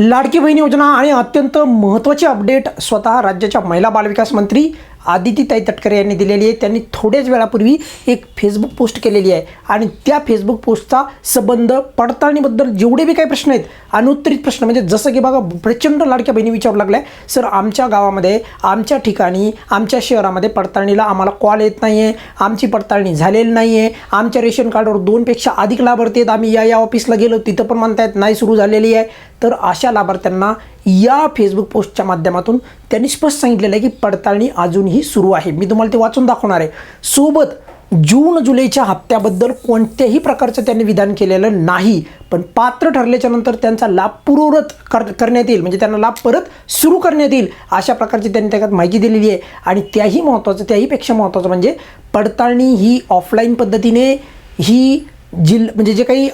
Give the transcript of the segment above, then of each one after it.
लाडकी बहीण योजना आणि अत्यंत महत्त्वाची अपडेट स्वतः राज्याच्या महिला बालविकास मंत्री आदितीताई तटकरे यांनी दिलेली आहे. त्यांनी थोड्याच वेळापूर्वी एक फेसबुक पोस्ट केलेली आहे. आणि त्या फेसबुक पोस्टचा संबंध पडताळणीबद्दल जेवढे बी काही प्रश्न आहेत अनुत्तरित प्रश्न म्हणजे जसं की बघा प्रचंड लाडक्या बहिणी विचारू लागल्या. सर आमच्या गावामध्ये आमच्या ठिकाणी आमच्या शहरामध्ये पडताळणीला आम्हाला कॉल येत नाही आहे आमची पडताळणी झालेली नाही आहे आमच्या रेशन कार्डवर दोनपेक्षा अधिक लाभार्थी आहेत. आम्ही या या ऑफिसला गेलो तिथं पण म्हणतायत नाही सुरू झालेली आहे. तर अशा लाभार्थ्यांना या फेसबुक पोस्टच्या माध्यमातून त्यांनी स्पष्ट सांगितलेलं आहे की पडताळणी अजूनही सुरू आहे. मी तुम्हाला ते वाचून दाखवणार आहे. सोबत जून जुलैच्या हप्त्याबद्दल कोणत्याही प्रकारचं त्यांनी विधान केलेलं नाही. पण पात्र ठरल्याच्या नंतर त्यांचा लाभ पूर्वरत कर करण्यात येईल. म्हणजे त्यांना लाभ परत सुरू करण्यात येईल अशा प्रकारची त्यांनी त्याच्यात माहिती दिलेली आहे. आणि त्याही महत्त्वाचं त्याहीपेक्षा महत्त्वाचं म्हणजे पडताळणी ही ऑफलाईन पद्धतीने ही जिल म्हणजे जे काही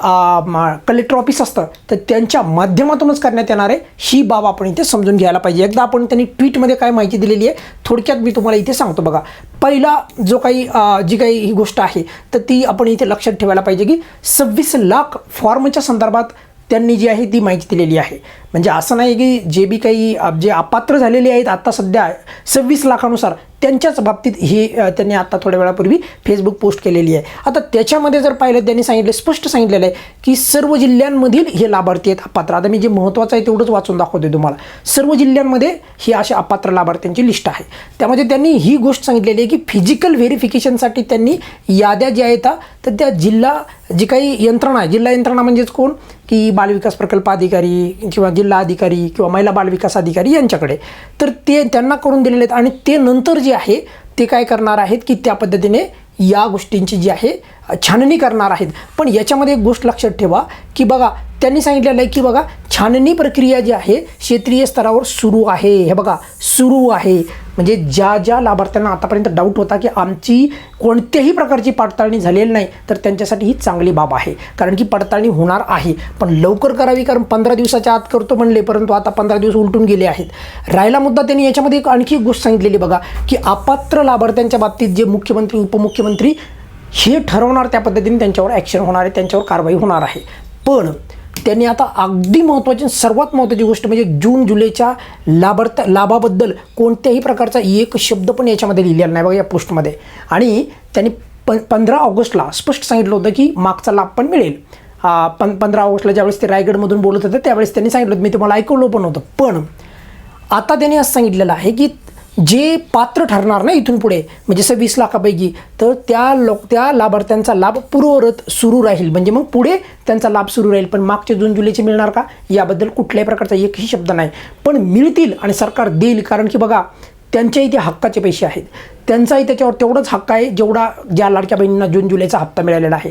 कलेक्टर ऑफिस असतं तर त्यांच्या माध्यमातूनच करण्यात येणार आहे ही बाब आपण इथे समजून घ्यायला पाहिजे. एकदा आपण त्यांनी ट्विटमध्ये काय माहिती दिलेली आहे थोडक्यात मी तुम्हाला इथे सांगतो बघा. पहिला जो काही जी काही ही गोष्ट आहे तर ती आपण इथे लक्षात ठेवायला पाहिजे की सव्वीस लाख फॉर्मच्या संदर्भात त्यांनी जी आहे ती माहिती दिलेली आहे. म्हणजे असं नाही की जे बी काही जे अपात्र झालेले आहेत आत्ता सध्या सव्वीस लाखानुसार त्यांच्याच बाबतीत हे त्यांनी आत्ता थोड्या वेळापूर्वी फेसबुक पोस्ट केलेली आहे. आता त्याच्यामध्ये जर पाहिलं त्यांनी सांगितलं स्पष्ट सांगितलेलं आहे की सर्व जिल्ह्यांमधील हे लाभार्थी आहेत अपात्र. आता मी जे महत्त्वाचं आहे तेवढंच वाचून दाखवते तुम्हाला. सर्व जिल्ह्यांमध्ये ही अशा अपात्र लाभार्थ्यांची लिस्ट आहे. त्यामध्ये त्यांनी ही गोष्ट सांगितलेली आहे की फिजिकल व्हेरिफिकेशनसाठी त्यांनी याद्या ज्या आहेत तर त्या जिल्हा जी काही यंत्रणा जिल्हा यंत्रणा म्हणजेच कोण? की बालविकास प्रकल्प अधिकारी किंवा जिल्हा अधिकारी किंवा महिला बालविकास अधिकारी यांच्याकडे. तर ते त्यांना करून दिलेले आहेत आणि ते नंतर जे आहे ते काय करणार आहेत की त्या पद्धतीने या गोष्टींची जी आहे छाननी करणार आहेत. पण याच्यामध्ये एक गोष्ट लक्षात ठेवा की बघा त्यांनी सांगितलेलं आहे की बघा छाननी प्रक्रिया जी आहे क्षेत्रीय स्तरावर सुरू आहे. हे बघा सुरू आहे. म्हणजे ज्या ज्या लाभार्थ्यांना आतापर्यंत डाऊट होता की आमची कोणत्याही प्रकारची पडताळणी झालेली नाही तर त्यांच्यासाठी ही चांगली बाब आहे. कारण की पडताळणी होणार आहे. पण लवकर करावी कारण पंधरा दिवसाच्या आत करतो म्हणले परंतु आता पंधरा दिवस उलटून गेले आहेत. राहिला मुद्दा त्यांनी याच्यामध्ये एक आणखी गोष्ट सांगितलेली बघा की अपात्र लाभार्थ्यांच्या बाबतीत जे मुख्यमंत्री उपमुख्यमंत्री हे ठरवणार त्या पद्धतीने त्यांच्यावर ॲक्शन होणार आहे त्यांच्यावर कारवाई होणार आहे. पण त्यांनी आता अगदी महत्त्वाची सर्वात महत्त्वाची गोष्ट म्हणजे जून जुलैच्या लाभार्थ लाभाबद्दल कोणत्याही प्रकारचा एक शब्द पण याच्यामध्ये लिहिलेला नाही बघा या पोस्टमध्ये. आणि त्यांनी प पंधरा ऑगस्टला स्पष्ट सांगितलं होतं की मागचा लाभ पण मिळेल. पण पं पंधरा ऑगस्टला ज्यावेळेस ते रायगडमधून बोलत होते त्यावेळेस त्यांनी सांगितलं होतं मी तुम्हाला ऐकवलं पण होतं. पण आता त्यांनी असं सांगितलेलं आहे की जे पात्र ठरणार ना इथून पुढे म्हणजे सव्वीस लाखापैकी तर त्या लोक त्या लाभार्थ्यांचा लाभ पूर्वरत सुरू राहील. म्हणजे मग पुढे त्यांचा लाभ सुरू राहील. पण मागचे जून जुलैचे मिळणार का? याबद्दल कुठल्याही प्रकारचा एकही शब्द नाही. पण मिळतील आणि सरकार देईल. कारण की बघा त्यांच्याही ते हक्काचे पैसे आहेत. त्यांचाही त्याच्यावर तेवढंच हक्क आहे जेवढा ज्या लाडक्या बहिणींना जून जुलैचा हप्ता मिळालेला आहे.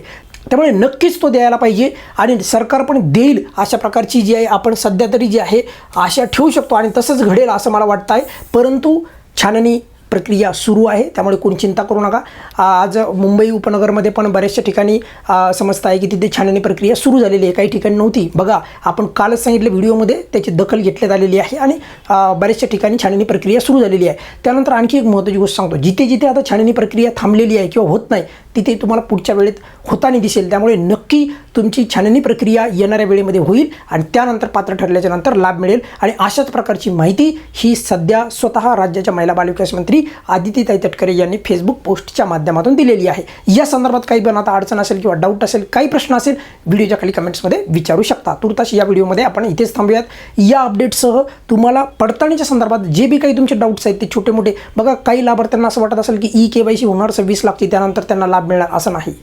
त्यामुळे नक्कीच तो द्यायला पाहिजे आणि सरकार पण देईल अशा प्रकारची जी आहे आपण सध्या तरी जी आहे आशा ठेवू शकतो. आणि तसंच घडेल असं मला वाटतं आहे परंतु छाननी प्रक्रिया सुरू आहे त्यामुळे कोणी चिंता करू नका. आज मुंबई उपनगरमध्ये पण बऱ्याचशा ठिकाणी आ, समजतं आहे की तिथे छाननी प्रक्रिया सुरू झालेली आहे. काही ठिकाणी नव्हती. बघा आपण कालच सांगितलं व्हिडिओमध्ये त्याची दखल घेतल्यात आलेली आहे आणि बऱ्याचशा ठिकाणी छाननी प्रक्रिया सुरू झालेली आहे. त्यानंतर आणखी एक महत्त्वाची गोष्ट सांगतो. जिथे जिथे आता छाननी प्रक्रिया थांबलेली आहे किंवा होत नाही तिथे तुम्हाला पुढच्या वेळेत होताना दिसेल. त्यामुळे नक्की तुमची छाननी प्रक्रिया येणाऱ्या वेळेमध्ये होईल आणि त्यानंतर पात्र ठरल्याच्या नंतर लाभ मिळेल. आणि अशाच प्रकारची माहिती ही सध्या स्वतः राज्याच्या महिला बालविकास मंत्री आदितीताई तटकरे यांनी फेसबुक पोस्टच्या माध्यमातून दिलेली आहे. या संदर्भात काही पण आता अडचण असेल किंवा डाऊट असेल काही प्रश्न असेल व्हिडिओच्या खाली कमेंट्समध्ये विचारू शकता. तुर्तास या व्हिडिओमध्ये आपण इथेच थांबूयात. या अपडेटसह तुम्हाला पडताळणीच्या संदर्भात जे बी काही तुमचे डाऊट्स आहेत ते छोटे मोठे बघा काही लाभार्थ्यांना असं वाटत असेल की ई के वाय सी होणार सव्वीस लाखची त्यानंतर त्यांना लाभ मिळणार असं नाही.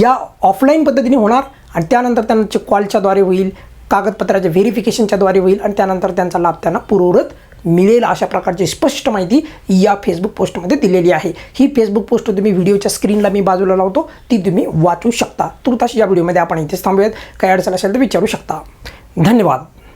या ऑफलाईन पद्धतीने होणार आणि त्यानंतर त्यांच्या कॉलच्याद्वारे होईल कागदपत्राच्या व्हेरिफिकेशनच्याद्वारे होईल आणि त्यानंतर त्यांचा लाभ त्यांना पुरवत मिळेल अशा प्रकारची स्पष्ट माहिती या फेसबुक पोस्टमध्ये दिलेली आहे. ही फेसबुक पोस्ट तुम्ही व्हिडिओच्या स्क्रीनला मी बाजूला लावतो ती तुम्ही वाचू शकता. तुर्तास या व्हिडिओमध्ये आपण इथेच थांबूयात. काही अडचण असेल तर विचारू शकता. धन्यवाद.